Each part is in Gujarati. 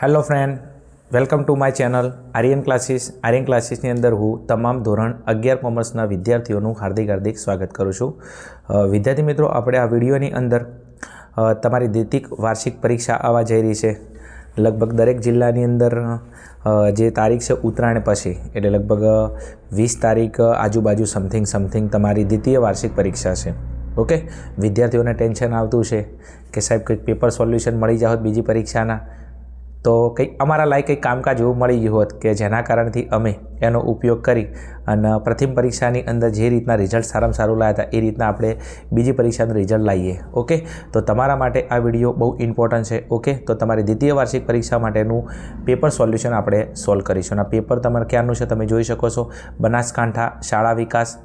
Hello friend welcome to my channel Aryan classes Aryan ક્લાસીસની અંદર હું તમામ ધોરણ અગિયાર કોમર્સના વિદ્યાર્થીઓનું હાર્દિક હાર્દિક સ્વાગત કરું છું. વિદ્યાર્થી મિત્રો, આપણે આ વિડીયોની અંદર તમારી દૈતિક વાર્ષિક પરીક્ષા આવવા જઈ રહી છે. લગભગ દરેક જિલ્લાની અંદર જે તારીખ છે ઉત્તરાયણ પછી, એટલે લગભગ વીસ તારીખ આજુબાજુ સમથિંગ સમથિંગ તમારી દ્વિતીય વાર્ષિક પરીક્ષા છે. ઓકે વિદ્યાર્થીઓને ટેન્શન આવતું છે કે સાહેબ, કંઈક પેપર સોલ્યુશન મળી જાવ બીજી પરીક્ષાના. તો કંઈક અમારા લાયક કંઈક કામકાજ એવું મળી ગયું હોત કે જેના કારણથી અમે એનો ઉપયોગ કરી અને પ્રથમ પરીક્ષાની અંદર જે રીતના રિઝલ્ટ સારામાં સારું લાવ્યા હતા એ રીતના આપણે બીજી પરીક્ષાનું રિઝલ્ટ લાવીએ, ઓકે? તો તમારા માટે આ વીડિયો બહુ ઇમ્પોર્ટન્ટ છે, ઓકે? તો તમારી દ્વિતીય વાર્ષિક પરીક્ષા માટેનું પેપર સોલ્યુશન આપણે સોલ્વ કરીશું. અને પેપર તમારે ક્યારનું છે, તમે જોઈ શકો છો. બનાસકાંઠા શાળા વિકાસ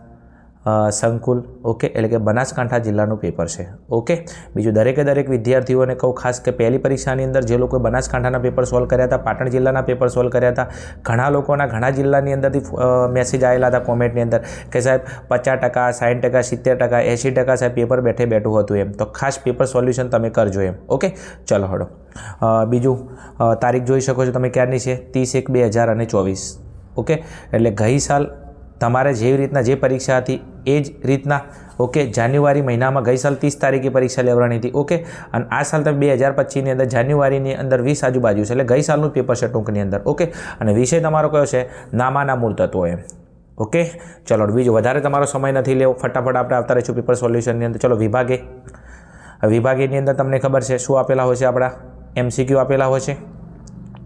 સંકુલ, ઓકે, એટલે કે બનાસકાંઠા જિલ્લાનું પેપર છે. ઓકે, બીજું દરેકે દરેક વિદ્યાર્થીઓને કહું ખાસ કે પહેલી પરીક્ષાની અંદર જે લોકોએ બનાસકાંઠાના પેપર સોલ્વ કર્યા હતા, પાટણ જિલ્લાના પેપર સોલ્વ કર્યા હતા, ઘણા લોકોના ઘણા જિલ્લાની અંદરથી મેસેજ આવેલા હતા કોમેન્ટની અંદર કે સાહેબ પચાસ ટકા સાઠ ટકા, સિત્તેર ટકા, એંશી ટકા સાહેબ પેપર બેઠે બેઠું હતું એમ. તો ખાસ પેપર સોલ્યુશન તમે કરજો એમ. ઓકે, ચલો હડો બીજું તારીખ જોઈ શકો છો તમે ક્યારની છે? ત્રીસ એક બે હજાર અને ચોવીસ. ઓકે, એટલે ગઈ સાલ તમારે જેવી રીતના જે પરીક્ષા હતી એ જ રીતના, ઓકે, જાન્યુઆરી મહિનામાં ગઈ સાલ ત્રીસ તારીખે પરીક્ષા લેવાની હતી, ઓકે? અને આ સાલ તમે બે હજાર પચીસની અંદર, જાન્યુઆરીની અંદર વીસ આજુબાજુ છે, એટલે ગઈ સાલનું પેપર છે ટૂંકની અંદર, ઓકે? અને વિષય તમારો કયો છે? નામાના મૂળ તત્વો એમ, ઓકે? ચલો બીજું વધારે તમારો સમય નથી લેવો, ફટાફટ આપણે આવતા રહીશું પેપર સોલ્યુશનની અંદર. ચલો, વિભાગે. વિભાગેની અંદર તમને ખબર છે, શું આપેલા હોય છે આપણા? એમસીક્યુ આપેલા હોય છે?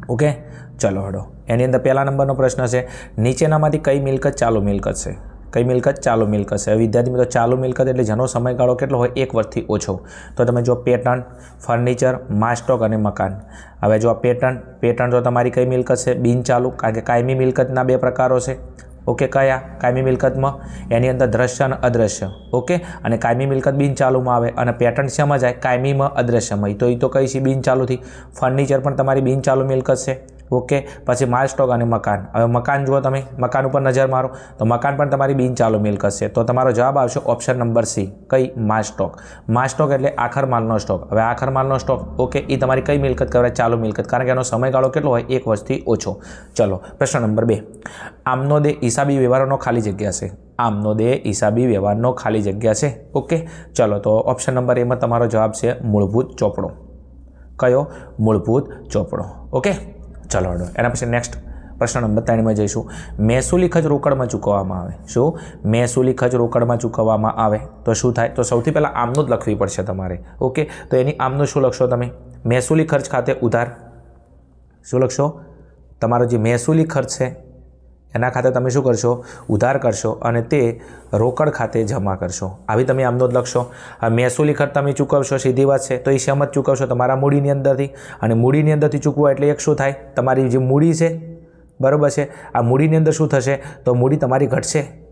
ઓકે? ચલો હડો. એની અંદર પહેલા નંબરનો પ્રશ્ન છે, નીચેનામાંથી કઈ મિલકત ચાલુ મિલકત છે? કઈ મિલકત ચાલુ મિલકત છે? વિદ્યાર્થી મિત્રો, ચાલુ મિલકત એટલે જેનો સમયગાળો કેટલો હોય એક વર્ષથી ઓછો. તો તમે જો પેટર્ન, ફર્નિચર, માસ્ટોક અને મકાન. હવે જો આ પેટર્ન પેટર્ન તો તમારી કઈ મિલકત છે? બિન ચાલુ, કારણ કે કાયમી મિલકતના બે પ્રકારો છે. ઓકે કયા? કાયમી મિલકતમાં? એની અંદર દ્રશ્ય અને અદ્રશ્ય. ઓકે અને કાયમી મિલકત બિન ચાલુમાં આવે અને પેટર્ન શેમાં જાય? કાયમીમાં, અદ્રશ્યમાં. તો એ તો કઈ છે? બિન ચાલુથી. ફર્નિચર પણ તમારી બિન ચાલુ મિલકત છે. ઓકે, પછી માલ સ્ટોક અને મકાન. હવે મકાન જુઓ તમે, મકાન ઉપર નજર મારો. તો મકાન પણ તમારી બિન ચાલુ મિલકત છે. તો તમારો જવાબ આવશે ઓપ્શન નંબર સી કઈ માલ સ્ટોક માલ સ્ટોક એટલે આખર માલનો સ્ટોક હવે આખર માલનો સ્ટોક ઓકે એ તમારી કઈ મિલકત કહેવાય? ચાલુ મિલકત. કારણ કે એનો સમયગાળો કેટલો હોય? એક વર્ષથી ઓછો. ચલો, પ્રશ્ન નંબર બે. આમનો દે હિસાબી વ્યવહારોનો ખાલી જગ્યા છે. આમનો દેહ હિસાબી વ્યવહારનો ખાલી જગ્યા છે. ઓકે, ચલો, તો ઓપ્શન નંબર એમાં તમારો જવાબ છે મૂળભૂત ચોપડો. કયો? મૂળભૂત ચોપડો. ઓકે? ચલો એના પછી નેક્સ્ટ પ્રશ્ન નંબર ત્રણમાં જઈશું. મહેસૂલી ખર્ચ રોકડમાં ચૂકવવામાં આવે. શું? મહેસૂલી ખર્ચ રોકડમાં ચૂકવવામાં આવે. તો શું થાય? તો સૌથી પહેલાં આમનું જ લખવી પડશે તમારે. ઓકે? તો એની આમનું શું લખશો તમે? મહેસૂલી ખર્ચ ખાતે ઉધાર. શું લખશો? તમારો જે મહેસૂલી ખર્ચ છે એના ખાતે તમે શું કરશો? ઉધાર કરશો અને તે રોકડ ખાતે જમા કરશો. આવી તમે આમનો જ લખશો. મહેસૂલી ખર્ચ તમે ચૂકવશો, સીધી વાત છે. તો એ શેમ જ ચૂકવશો તમારા મૂડીની અંદરથી. અને મૂડીની અંદરથી ચૂકવો એટલે એક શું થાય? તમારી જે મૂડી છે, બરાબર છે? આ મૂડીની અંદર શું થશે? તો મૂડી તમારી ઘટશે.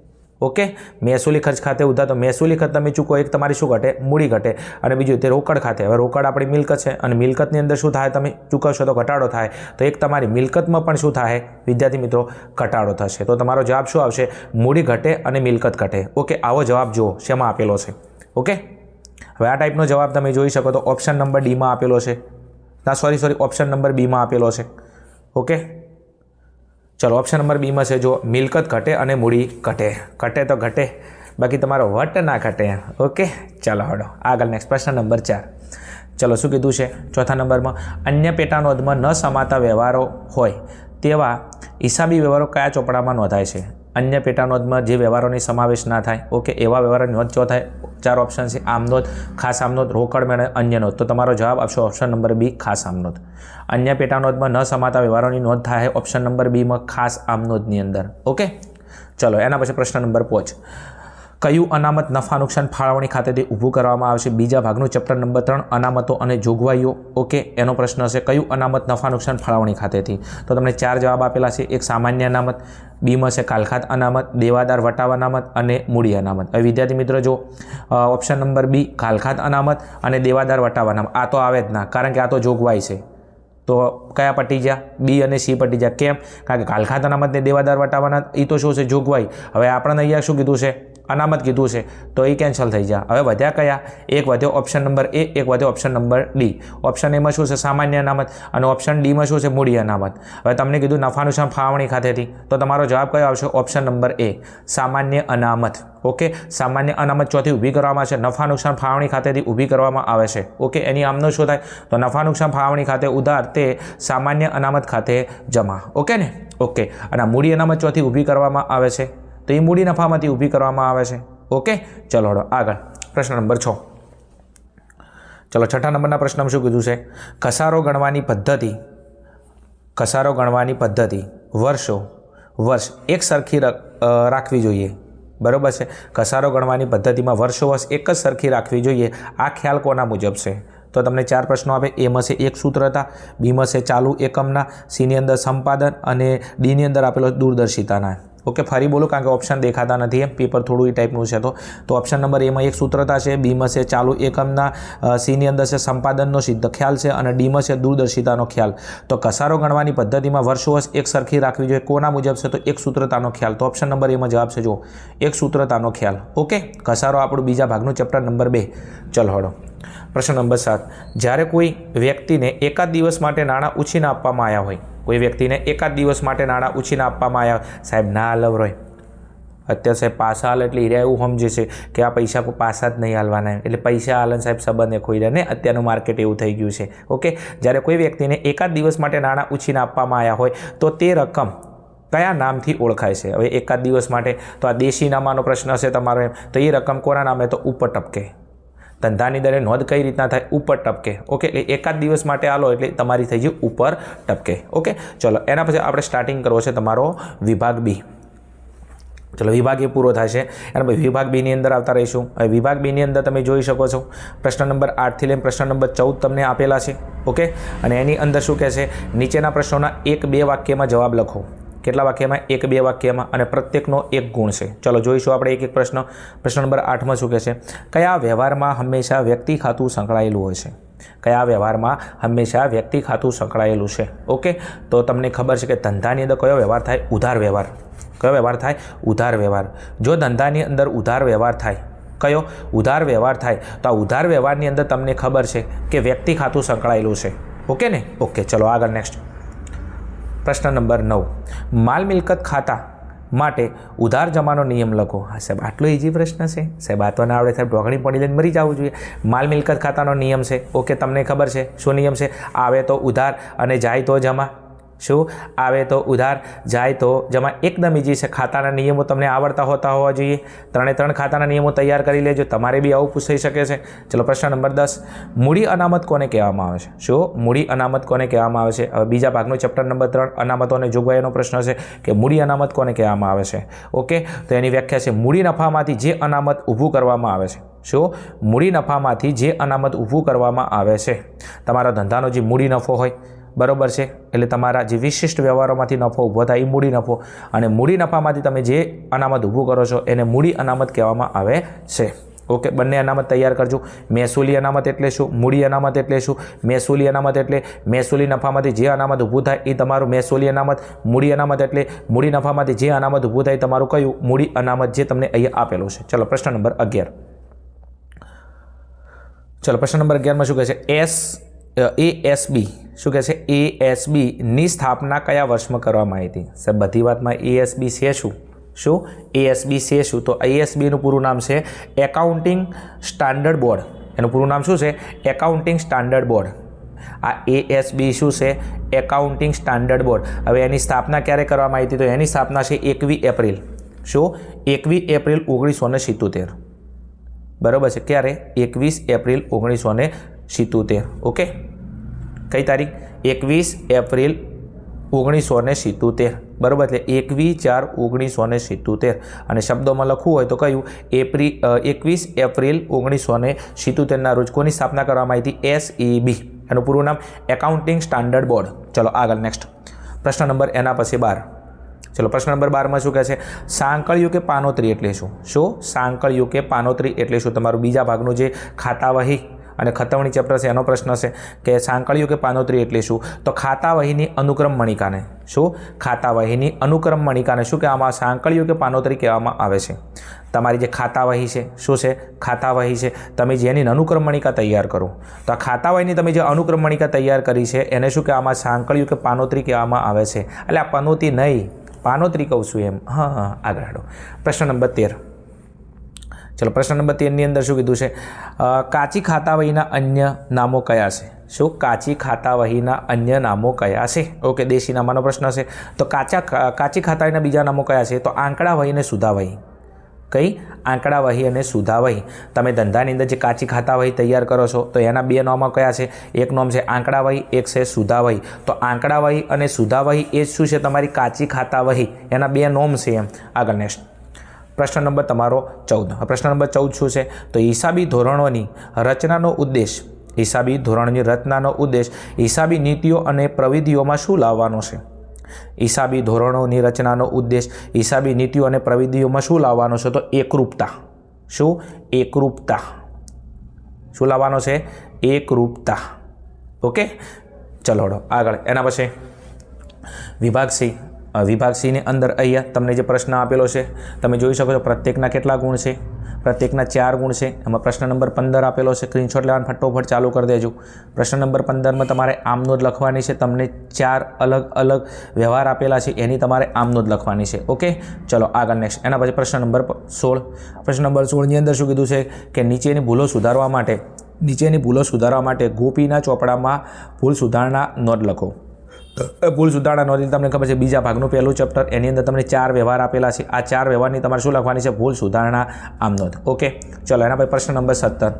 ઓકે? મહેસૂલી ખર્ચ ખાતે ઉધાર તો મહેસૂલી ખર્ચ તમે ચૂકો એક તમારી શું ઘટે? મૂડી ઘટે. અને બીજું, તે રોકડ ખાતે. હવે રોકડ આપણી મિલકત છે અને મિલકતની અંદર શું થાય? તમે ચૂકવશો તો ઘટાડો થાય. તો એક તમારી મિલકતમાં પણ શું થાય? વિદ્યાર્થી મિત્રો, ઘટાડો થશે. તો તમારો જવાબ શું આવશે? મૂડી ઘટે અને મિલકત ઘટે. ઓકે, આવો જવાબ જુઓ, શેમાં આપેલો છે? ઓકે? હવે આ ટાઈપનો જવાબ તમે જોઈ શકો તો ઓપ્શન નંબર ડીમાં આપેલો છે. ના સોરી સોરી ઓપ્શન નંબર બીમાં આપેલો છે. ઓકે? ચલો ઓપ્શન નંબર બીમાં છે, જો મિલકત ઘટે અને મૂડી ઘટે. ઘટે તો ઘટે, બાકી તમારો વટ ના ઘટે. ઓકે ચાલો હડો આગળ નેક્સ્ટ પ્રશ્ન નંબર ચાર. ચલો, શું કીધું છે? ચોથા નંબરમાં, અન્ય પેટાનોંધમાં ન સમાતા વ્યવહારો હોય તેવા હિસાબી વ્યવહારો કયા ચોપડામાં નોંધાય છે? અન્ય પેટાનોંધમાં જે વ્યવહારોની સમાવેશ ના થાય. ઓકે, એવા વ્યવહારોની નોંધ ચો થાય, ચાર ઓપ્શન છે આમનોંધ ખાસ આમનોંધ રોકડ મેળે અન્ય નોંધ. તો તમારો જવાબ આપશો ઓપ્શન નંબર બી ખાસ આમનોંધ અન્ય પેટાનોંધમાં ન સમાતા વ્યવહારોની નોંધ થાય ઓપ્શન નંબર બીમાં ખાસ આમનોંધની અંદર. ઓકે? ચલો, એના પછી પ્રશ્ન નંબર પાંચ. કયું અનામત નફા નુકસાન ફાળવણી ખાતેથી ઊભું કરવામાં આવશે? બીજા ભાગનું ચેપ્ટર નંબર ત્રણ, અનામતો અને જોગવાઈઓ. ઓકે, એનો પ્રશ્ન હશે, કયું અનામત નફા નુકસાન ફાળવણી ખાતેથી? તો તમને ચાર જવાબ આપેલા છે. એક સામાન્ય અનામત, બીમ હશે કાલખાત અનામત, દેવાદાર વટાવ અનામત અને મૂડી અનામત. હવે વિદ્યાર્થી મિત્રો, જો ઓપ્શન નંબર બી, કાલખાત અનામત અને દેવાદાર વટાવ અનામત. આ તો આવે જ ના, કારણ કે આ તો જોગવાઈ છે. તો કયા પટી ગયા બી અને સી પટી ગયા કેમ? કારણ કે કાલખાત અનામતને દેવાદાર વટાવવાના એ તો શું છે? જોગવાઈ. હવે આપણને અહીંયા શું કીધું છે? અનામત કીધું છે, તો એ કેન્સલ થઈ જાય હવે વધ્યા કયા? એક વધ્યો ઓપ્શન નંબર એ એક વધ્યો ઓપ્શન નંબર ડી ઓપ્શન એમાં શું છે? સામાન્ય અનામત. અને ઓપ્શન ડીમાં શું છે? મૂડી અનામત. હવે તમને કીધું નફા નુકસાન ફાળવણી ખાતેથી. તો તમારો જવાબ કયો આવશે? ઓપ્શન નંબર એ સામાન્ય અનામત. ઓકે સામાન્ય અનામત ચોથી ઊભી કરવામાં છે નફા નુકસાન ફાળવણી ખાતેથી ઊભી કરવામાં આવે છે. ઓકે એની આમનો શું થાય? તો નફા નુકસાન ફાળવણી ખાતે ઉધાર તે સામાન્ય અનામત ખાતે જમા. ઓકે ને? ઓકે અને મૂડી અનામત ચોથી ઊભી કરવામાં આવે છે. તો એ મૂડી નફામાંથી ઊભી કરવામાં આવે છે. ઓકે? ચલો આગળ. પ્રશ્ન નંબર છ. ચલો, છઠ્ઠા નંબરના પ્રશ્નમાં શું કીધું છે? કસારો ગણવાની પદ્ધતિ કસારો ગણવાની પદ્ધતિ, વર્ષો, વર્ષ, એક સરખી રાખવી જોઈએ. બરોબર છે? કસારો ગણવાની પદ્ધતિમાં વર્ષો, વર્ષ એક જ સરખી રાખવી જોઈએ. આ ખ્યાલ કોના મુજબ છે? તો તમને ચાર પ્રશ્નો આપે. એમાં છે એક સૂત્રતા બીમાં છે ચાલુ એકમના સીની અંદર સંપાદન અને ડીની અંદર આપેલો દૂરદર્શિતાના. ઓકે, ફરી બોલો કારણ કે ઓપ્શન દેખાતા નથી પેપર થોડું એ ટાઈપનું છે તો. તો ઓપ્શન નંબર એમાં એક સૂત્રતા છે બીમાં છે ચાલુ એકમના સીની અંદર છે સંપાદનનો સિદ્ધ ખ્યાલ છે અને ડીમાં છે દૂરદર્શિતાનો ખ્યાલ. તો કસારો ગણવાની પદ્ધતિમાં વર્ષો વર્ષ એક સરખી રાખવી જોઈએ. કોના મુજબ છે તો એક સૂત્રતાનો ખ્યાલ. તો ઓપ્શન નંબર એમાં જવાબ છે જો એક સૂત્રતાનો ખ્યાલ. ઓકે? કસારો આપણું બીજા ભાગનું ચેપ્ટર નંબર બે. ચલો હળો. પ્રશ્ન નંબર સાત. જ્યારે કોઈ વ્યક્તિને એકાદ દિવસ માટે નાણાં ઉછીના આપવામાં આવ્યા હોય કોઈ વ્યક્તિને એકાદ દિવસ માટે નાણાં ઉછીના આપવામાં આવ્યા? સાહેબ, ના હલવ રોય અત્યારે સાહેબ પાસા હાલ એટલે હીરા એવું સમજે છે કે આ પૈસા પાસા જ નહીં હાલવાના એટલે પૈસા હાલન સાહેબ સંબંધે ખોઈ ને અત્યારનું માર્કેટ એવું થઈ ગયું છે. ઓકે? જ્યારે કોઈ વ્યક્તિને એકાદ દિવસ માટે નાણાં ઉછીના આપવામાં આવ્યા હોય, તો તે રકમ કયા નામથી ઓળખાય છે? હવે એકાદ દિવસ માટે તો આ દેશી નામાનો પ્રશ્ન હશે તમારો એમ. તો એ રકમ કોના નામે? તો ઉપર ટપકે ધંધાની દરે નોંધ કઈ રીતના થાય ઉપર ટપકે. ઓકે એટલે એકાદ દિવસ માટે આલો એટલે તમારી થઈ ગઈ ઉપર ટપકે. ઓકે ચલો, એના પછી આપણે સ્ટાર્ટિંગ કરવો છે તમારો વિભાગ બી. ચલો, વિભાગ એ પૂરો થશે. એના પછી વિભાગ બીની અંદર આવતા રહીશું. હવે વિભાગ બીની અંદર તમે જોઈ શકો છો. પ્રશ્ન નંબર આઠથી લઈને પ્રશ્ન નંબર ચૌદ તમને આપેલા છે. ઓકે અને એની અંદર શું કહે છે? નીચેના પ્રશ્નોના એક બે વાક્યમાં જવાબ લખો. કેટલા વાક્યમાં? એક, બે વાક્યમાં અને પ્રત્યેકનો એક ગુણ છે. ચલો જોઈશું આપણે એક એક પ્રશ્ન. પ્રશ્ન નંબર આઠમાં શું કહે છે? કયા વ્યવહારમાં હંમેશા વ્યક્તિ ખાતું સંકળાયેલું હોય છે? કયા વ્યવહારમાં હંમેશા વ્યક્તિ ખાતું સંકળાયેલું છે? ઓકે? તો તમને ખબર છે કે ધંધાની અંદર કયો વ્યવહાર થાય? ઉધાર વ્યવહાર. કયો વ્યવહાર થાય? ઉધાર વ્યવહાર. જો ધંધાની અંદર ઉધાર વ્યવહાર થાય, કયો? ઉધાર વ્યવહાર થાય, તો આ ઉધાર વ્યવહારની અંદર તમને ખબર છે કે વ્યક્તિ ખાતું સંકળાયેલું છે. ઓકે ને? ઓકે, ચલો આગળ નેક્સ્ટ પ્રશ્ન નંબર નવ. માલ મિલકત ખાતા માટે ઉધાર જમાનો નિયમ લખો. હા, સાહેબ, આટલો ઇઝી પ્રશ્ન છે. સાહેબ, આ તો ના આવડે. સાહેબ ઢોકળી પડી લઈને મરી જવું જોઈએ. માલ મિલકત ખાતાનો નિયમ છે. ઓકે, તમને ખબર છે. શું નિયમ છે? આવે તો ઉધાર અને જાય તો જમા. શું આવે તો ઉધાર, જાય તો જેમાં. એકદમ ઇઝી છે. ખાતાના નિયમો તમને આવડતા હોતા હોવા જોઈએ. ત્રણે ત્રણ ખાતાના નિયમો તૈયાર કરી લેજો. તમારે બી આવું પૂછાઈ શકે છે. ચલો પ્રશ્ન નંબર દસ. મૂડી અનામત કોને કહેવામાં આવે છે? શું? મૂડી અનામત કોને કહેવામાં આવે છે? હવે બીજા ભાગનું ચેપ્ટર નંબર ત્રણ, અનામતો અને જોગવાઈનો પ્રશ્ન છે કે મૂડી અનામત કોને કહેવામાં આવે છે? ઓકે, તો એની વ્યાખ્યા છે. મૂડી નફામાંથી જે અનામત ઊભું કરવામાં આવે છે. શું? મૂડી નફામાંથી જે અનામત ઊભું કરવામાં આવે છે. તમારા ધંધાનો જે મૂડી નફો હોય બરોબર છે? એટલે તમારા જે વિશિષ્ટ વ્યવહારોમાંથી નફો ઊભો થાય એ મૂડી નફો. અને મૂડી નફામાંથી તમે જે અનામત ઊભું કરો છો, એને મૂડી અનામત કહેવામાં આવે છે. ઓકે, બંને અનામત તૈયાર કરજો. મહેસૂલી અનામત એટલે શું? મૂડી અનામત એટલે શું? મહેસૂલી અનામત એટલે મહેસૂલી નફામાંથી જે અનામત ઊભું થાય એ તમારું મહેસૂલી અનામત. મૂડી અનામત એટલે મૂડી નફામાંથી જે અનામત ઊભું થાય તમારું કયું? મૂડી અનામત જે તમને અહીંયા આપેલું છે. ચલો, પ્રશ્ન નંબર અગિયાર. ચલો, પ્રશ્ન નંબર અગિયારમાં શું કહે છે? S A S B. શું કહે છે? એ એસ બીની સ્થાપના કયા વર્ષમાં કરવામાં આવી હતી? સાહેબ, બધી વાતમાં એ એસ બી છે શું? શું? એએસબી છે શું? તો એએસબીનું પૂરું નામ છે એકાઉન્ટિંગ સ્ટાન્ડર્ડ બોર્ડ એનું પૂરું નામ શું છે? એકાઉન્ટિંગ સ્ટાન્ડર્ડ બોર્ડ આ એએસબી શું છે? એકાઉન્ટિંગ સ્ટાન્ડર્ડ બોર્ડ હવે એની સ્થાપના ક્યારે કરવામાં આવી હતી? તો એની સ્થાપના છે એકવી એપ્રિલ. શું? એકવી એપ્રિલ ઓગણીસો ને સિત્તોતેર. બરાબર છે? ક્યારે? એકવીસ એપ્રિલ ઓગણીસો ને સિત્તોતેર. ઓકે? કઈ તારીખ? એકવીસ એપ્રિલ ઓગણીસો ને સિત્તોતેર. બરાબર એટલે એકવીસ ચાર ઓગણીસો ને સિત્તોતેર. અને શબ્દોમાં લખવું હોય તો કયું? એપ્રિલ એકવીસ એપ્રિલ ઓગણીસો ને સિત્તોતેરના રોજ કોની સ્થાપના કરવામાં આવી હતી? એસઈબી એનું પૂરું નામ એકાઉન્ટિંગ સ્ટાન્ડર્ડ બોર્ડ. ચલો આગળ નેક્સ્ટ. પ્રશ્ન નંબર એના પછી બાર. ચલો પ્રશ્ન નંબર બારમાં શું કહે છે? સાંકળિયું કે પાનોત્રી એટલે શું? શું? સાંકળિયું કે પાનોત્રી એટલે શું? તમારું બીજા ભાગનું જે ખાતાવહી અને ખતવણી ચેપ્ટર છે, એનો પ્રશ્ન છે કે સાંકળ્યું કે પાનોત્રી એટલે શું? તો ખાતાવહીની અનુક્રમ મણિકાને. શું? ખાતાવહીની અનુક્રમ મણિકાને. શું કહેવામાં સાંકળ્યું કે પાનોત્રી કહેવામાં આવે છે. તમારી જે ખાતાવહી છે, શું છે? ખાતાવહી છે. તમે જેની અનુક્રમ મણિકા તૈયાર કરો. તો આ ખાતાવહીની તમે જે અનુક્રમ મણિકા તૈયાર કરી છે, એને શું કહેવામાં સાંકળ્યું કે પાનોત્રી કહેવામાં આવે છે. એટલે આ પનોતી નહીં. પાનોત્રી કહું છું એમ. હા હા આગળ પ્રશ્ન નંબર તેર. ચલો, પ્રશ્ન નંબર તેરની અંદર શું કીધું છે? કાચી ખાતા વહીના અન્ય નામો કયા છે? શું કાચી ખાતા વહીના અન્ય નામો કયા છે? ઓકે, દેશી નામાનો પ્રશ્ન છે. તો કાચા કાચી ખાતા વહીના બીજા નામો કયા છે? તો આંકડા વહી અને સુધા વહી. કઈ? આંકડા વહી અને સુધા વહી. તમે ધંધાની અંદર જે કાચી ખાતા વહી તૈયાર કરો છો, તો એના બે નામો કયા છે? એક નામ છે આંકડા વહી, એક છે સુધા વહી. તો આંકડાવહી અને સુધા વહી એ શું છે તમારી કાચી ખાતા વહી એના બે નોમ છે એમ. આગળ નેક્સ્ટ પ્રશ્ન નંબર તમારો ચૌદ. પ્રશ્ન નંબર ચૌદ શું છે? તો હિસાબી ધોરણોની રચનાનો ઉદ્દેશ. હિસાબી ધોરણની રચનાનો ઉદ્દેશ હિસાબી નીતિઓ અને પ્રવિધિઓમાં શું લાવવાનો છે? હિસાબી ધોરણોની રચનાનો ઉદ્દેશ હિસાબી નીતિઓ અને પ્રવિધિઓમાં શું લાવવાનો છે? તો એકરૂપતા. શું? એકરૂપતા. શું લાવવાનો છે? એકરૂપતા. ઓકે? ચલો આગળ. એના પછી વિભાગ સી. વિભાગ સીની અંદર અહીંયા તમને જે પ્રશ્ન આપેલો છે, તમે જોઈ શકો છો પ્રત્યેકના કેટલા ગુણ છે, પ્રત્યેકના ચાર ગુણ છે. એમાં પ્રશ્ન નંબર પંદર આપેલો છે. સ્ક્રીનશોટ લેવાનું, ફટોફટ ચાલુ કરી દેજો. પ્રશ્ન નંબર પંદરમાં તમારે આમનોંધ લખવાની છે. તમને ચાર અલગ અલગ વ્યવહાર આપેલા છે. એની તમારે આમનોંધ લખવાની છે. ઓકે? ચલો, આગળ નેક્સ્ટ એના પછી પ્રશ્ન નંબર સોળ. પ્રશ્ન નંબર સોળની અંદર શું કીધું છે? કે નીચેની ભૂલો સુધારવા માટે, નીચેની ભૂલો સુધારવા માટે ગોપીના ચોપડામાં ભૂલ સુધારણા નોંધ લખો. ભૂલ સુધારણા નોંધી તમને ખબર છે, બીજા ભાગનું પહેલું ચેપ્ટર એની અંદર તમને ચાર વ્યવહાર આપેલા છે. આ ચાર વ્યવહારની તમારે શું લખવાની છે? ભૂલ સુધારણા આમ નોંધ. ઓકે? ચલો, એના પછી પ્રશ્ન નંબર સત્તર.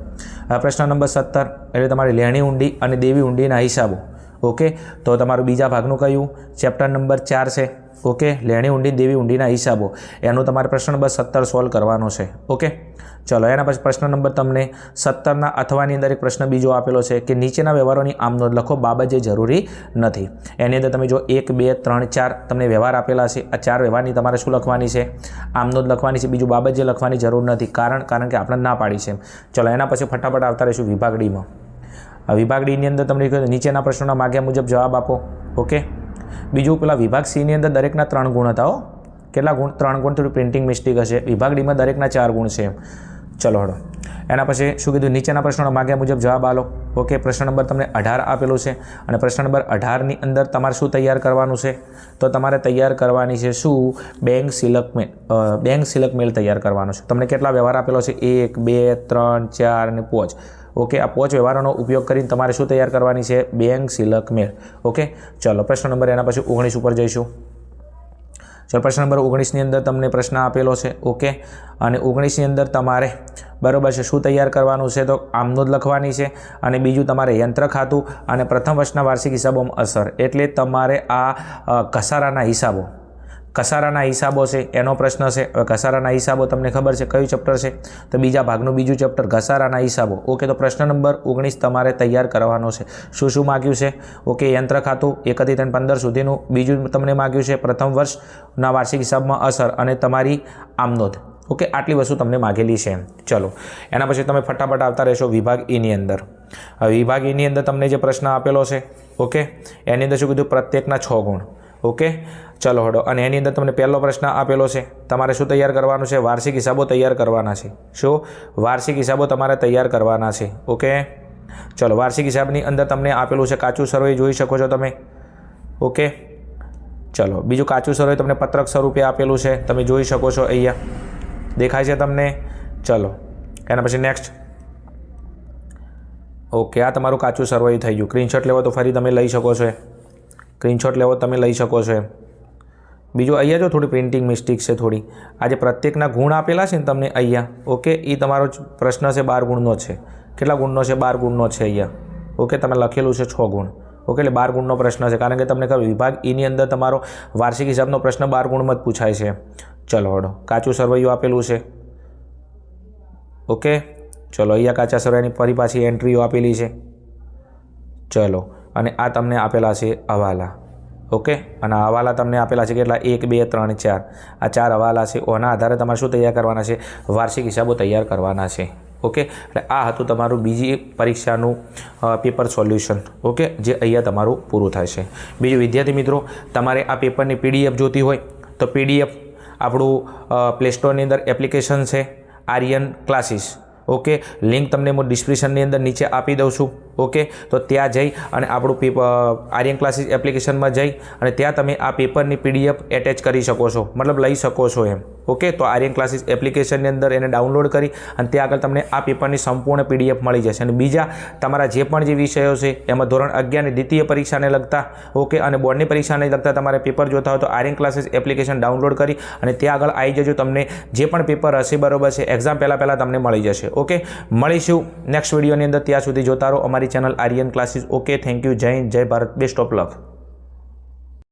પ્રશ્ન નંબર સત્તર, એટલે તમારી લેણી ઊંડી અને દેવી ઊંડીના હિસાબો. ઓકે? તો તમારું બીજા ભાગનું કયું? ચેપ્ટર નંબર ચાર છે. ઓકે? લેણી ઊંડી, દેવી ઊંડીના હિસાબો. એનો તમારે પ્રશ્ન નંબર સત્તર સોલ્વ કરવાનો છે. ઓકે? ચલો, એના પછી પ્રશ્ન નંબર તમને સત્તરના અથવાની અંદર એક પ્રશ્ન બીજો આપેલો છે કે નીચેના વ્યવહારોની આમ લખો, બાબત જે જરૂરી નથી. એની અંદર તમે જો એક, બે, ત્રણ, ચાર તમને વ્યવહાર આપેલા છે. આ ચાર વ્યવહારની તમારે શું લખવાની છે? આમ લખવાની છે. બીજું બાબત જે લખવાની જરૂર નથી. કારણ કારણ કે આપણે ના પાડી છે ચલો, એના પછી ફટાફટ આવતા રહીશું વિભાગ ડીમાં. આ વિભાગ ડીની અંદર તમને નીચેના પ્રશ્નોના માગ્યા મુજબ જવાબ આપો. ઓકે? બીજું, પેલા વિભાગ સીની અંદર દરેકના ત્રણ ગુણ હતા કેટલા ગુણ? ત્રણ ગુણ, થોડી પ્રિન્ટિંગ મિસ્ટેક હશે. વિભાગ ડીમાં દરેકના ચાર ગુણ છે ચલો હળો. એના પછી શું કીધું? નીચેના પ્રશ્નોના માગ્યા મુજબ જવાબ આલો. ઓકે પ્રશ્ન નંબર તમને અઢાર આપેલો છે. અને પ્રશ્ન નંબર અઢારની અંદર તમારે શું તૈયાર કરવાનું છે? તો તમારે તૈયાર કરવાની છે શું? બેંક સિલક મેલ બેંક સિલક મેલ તૈયાર કરવાનો છે. તમને કેટલા વ્યવહાર આપેલો છે? એક, બે, ત્રણ, ચાર અને પાંચ. ઓકે આ પોચ વ્યવહારોનો ઉપયોગ કરીને તમારે શું તૈયાર કરવાની છે? બેંક સિલક મેલ ઓકે ચલો, પ્રશ્ન નંબર એના પછી ઓગણીસ ઉપર જઈશું. ચલો પ્રશ્ન નંબર ઓગણીસની અંદર તમને પ્રશ્ન આપેલો છે. ઓકે. અને ઓગણીસની અંદર તમારે બરોબર છે, શું તૈયાર કરવાનું છે? તો આમનોંધ લખવાની છે અને બીજું તમારે યંત્ર ખાતું અને પ્રથમ વર્ષના વાર્ષિક હિસાબોમાં અસર. એટલે તમારે આ ઘસારાના હિસાબો કસારાના હિસાબો છે, એનો પ્રશ્ન છે. હવે ઘસારાના હિસાબો તમને ખબર છે, કયું ચેપ્ટર છે? તો બીજા ભાગનું બીજું ચેપ્ટર ઘસારાના હિસાબો. ઓકે, તો પ્રશ્ન નંબર ઓગણીસ તમારે તૈયાર કરવાનો છે. શું શું માગ્યું છે? ઓકે, યંત્ર ખાતું એકથી ત્રણ પંદર સુધીનું. બીજું તમને માગ્યું છે, પ્રથમ વર્ષના વાર્ષિક હિસાબમાં અસર અને તમારી આમનોંધ. ઓકે, આટલી વસ્તુ તમને માગેલી છે. ચલો, એના પછી તમે ફટાફટ આવતા રહેશો વિભાગ ઈની અંદર. હવે વિભાગ ઈની અંદર તમને જે પ્રશ્ન આપેલો છે, ઓકે, એની અંદર શું કીધું? પ્રત્યેકના છ ગુણ. ઓકે? ચલો હડો. અને એની અંદર તમને પહેલો પ્રશ્ન આપેલો છે. તમારે શું તૈયાર કરવાનું છે? વાર્ષિક હિસાબો તૈયાર કરવાના છે. શું? વાર્ષિક હિસાબો તમારે તૈયાર કરવાના છે. ઓકે? ચલો, વાર્ષિક હિસાબની અંદર તમને આપેલું છે કાચું સર્વે જોઈ શકો છો તમે. ઓકે? ચલો, બીજું કાચું સર્વે તમને પત્રક સ્વરૂપે આપેલું છે. તમે જોઈ શકો છો અહીંયા. દેખાય છે તમને? ચલો, એના પછી નેક્સ્ટ ઓકે, આ તમારું કાચું સર્વે થઈ ગયું. સ્ક્રીનશોટ લેવો તો ફરી તમે લઈ શકો છો સ્ક્રીનશોટ લેવો તમે લઈ શકો છો બીજું અહીંયા જો થોડી પ્રિન્ટિંગ મિસ્ટેક છે થોડી. આજે પ્રત્યેકના ગુણ આપેલા છે ને તમને અહીંયા. ઓકે એ તમારો પ્રશ્ન છે બાર ગુણનો છે. કેટલા ગુણનો છે? બાર ગુણનો છે અહીંયા. ઓકે, તમે લખેલું છે છ ગુણ. ઓકે, એટલે બાર ગુણનો પ્રશ્ન છે. કારણ કે તમને ખબર, વિભાગ એની અંદર તમારો વાર્ષિક હિસાબનો પ્રશ્ન બાર ગુણમાં જ પૂછાય છે. ચલો હડો કાચું સરવૈયું આપેલું છે. ઓકે, ચલો, અહીંયા કાચા સરવૈયાની ફરી પાછી એન્ટ્રીઓ આપેલી છે. ચલો. અને આ તમને આપેલા છે હવાલા. ઓકે? અને હવાલા તમને આપેલા છે કેટલા? એક, બે, ત્રણ, ચાર. આ ચાર હવાલા છે. ઓના આધારે તમારે શું તૈયાર કરવાના છે? વાર્ષિક હિસાબો તૈયાર કરવાના છે. ઓકે? એટલે આ હતું તમારું બીજી પરીક્ષાનું પેપર સોલ્યુશન. ઓકે? જે અહીંયા તમારું પૂરું થાય છે. બીજું, વિદ્યાર્થી મિત્રો, તમારે આ પેપરની પીડીએફ જોતી હોય, તો પીડીએફ આપણું પ્લે સ્ટોરની અંદર એપ્લિકેશન છે, આર્યન ક્લાસીસ. ઓકે? લિંક તમને હું ડિસ્ક્રિપ્શનની અંદર નીચે આપી દઉં છું. ઓકે? તો ત્યાં જઈ અને આપણું પેપ આર્યન ક્લાસીસ એપ્લિકેશનમાં જઈ અને ત્યાં તમે આ પેપરની પીડીએફ એટેચ કરી શકો છો. મતલબ લઈ શકો છો એમ. ઓકે? તો આર્યન ક્લાસીસ એપ્લિકેશનની અંદર એને ડાઉનલોડ કરી અને ત્યાં આગળ તમને આ પેપરની સંપૂર્ણ પીડીએફ મળી જશે. અને બીજા તમારા જે પણ જે વિષયો છે, એમાં ધોરણ અગિયારની દ્વિતીય પરીક્ષાને લગતા, ઓકે? અને બોર્ડની પરીક્ષાને લગતા તમારે પેપર જોતા હોય તો આર્યન ક્લાસીસ એપ્લિકેશન ડાઉનલોડ કરી અને ત્યાં આગળ આવી જજો તમને જે પણ પેપર હશે બરોબર છે, એક્ઝામ પહેલાં પહેલાં તમને મળી જશે. ઓકે? મળીશું નેક્સ્ટ વિડીયોની અંદર. ત્યાં સુધી જોતા રહો. અમારી channel Aryan classes. Okay thank you જય હિન્દ જય ભારત બેસ્ટ ઓફ લક.